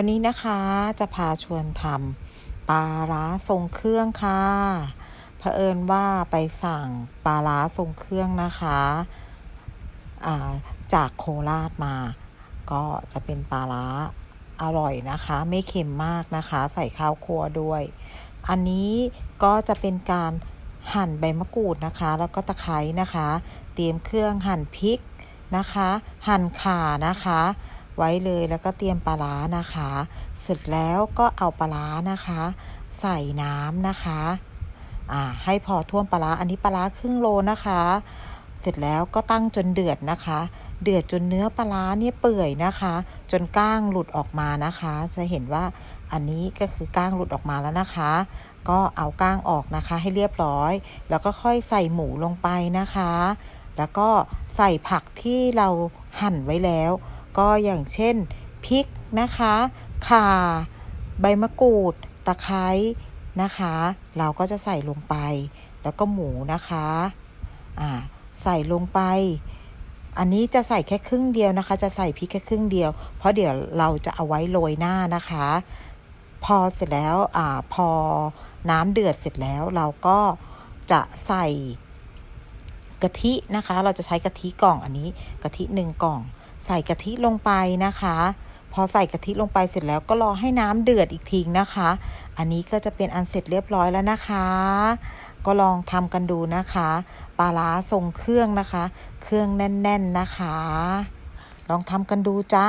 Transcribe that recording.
วันนี้นะคะจะพาชวนทำปลาร้าทรงเครื่องค่ะเผอิญว่าไปสั่งปลาร้าทรงเครื่องนะคะาจากโคราชมา ก็จะเป็นปลาร้าอร่อยนะคะ ไม่เค็มมากนะคะ ใส่ข้าวคั่วด้วย อันนี้ก็จะเป็นการหั่นใบมะกรูดนะคะ แล้วก็ตะไคร้นะคะ เตรียมเครื่องหั่นพริกนะคะ หั่นข่านะคะ ไว้เลยแล้วก็เตรียมปลาร้านะคะ เสร็จแล้วก็เอาปลาร้านะคะ ใส่น้ำนะคะอ่าให้พอท่วมปลาร้าอันนี้ปลาร้าครึ่งโลนะคะ เสร็จแล้วก็ตั้งจนเดือดนะคะ เดือดจนเนื้อปลาร้าเนี่ยเปื่อยนะคะ จนก้างหลุดออกมานะคะ จะเห็นว่าอันนี้ก็คือก้างหลุดออกมาแล้วนะคะ ก็เอาก้างออกนะคะให้เรียบร้อย แล้วก็ค่อยใส่หมูลงไปนะคะ แล้วก็ใส่ผักที่เราหั่นไว้แล้ว ก็อย่างเช่นพริกนะคะ ข่า ใบมะกรูด ตะไคร้นะคะ เราก็จะใส่ลงไป แล้วก็หมูนะคะอ่าใส่ลงไป อันนี้จะใส่แค่ครึ่งเดียวนะคะ จะใส่พริกแค่ครึ่งเดียว เพราะเดี๋ยวเราจะเอาไว้โรยหน้านะคะ พอเสร็จแล้วอ่าพอน้ำเดือดเสร็จแล้วเราก็จะใส่กะทินะคะ เราจะใช้กะทิกล่องอันนี้กะทิหนึ่งกล่อง ใส่กะทิลงไปนะคะ พอใส่กะทิลงไปเสร็จแล้วก็รอให้น้ำเดือดอีกทีนะคะ อันนี้ก็จะเป็นอันเสร็จเรียบร้อยแล้วนะคะ ก็ลองทำกันดูนะคะปลาล้าทรงเครื่องนะคะ เครื่องแน่น ๆนะคะ ลองทำกันดูจ้า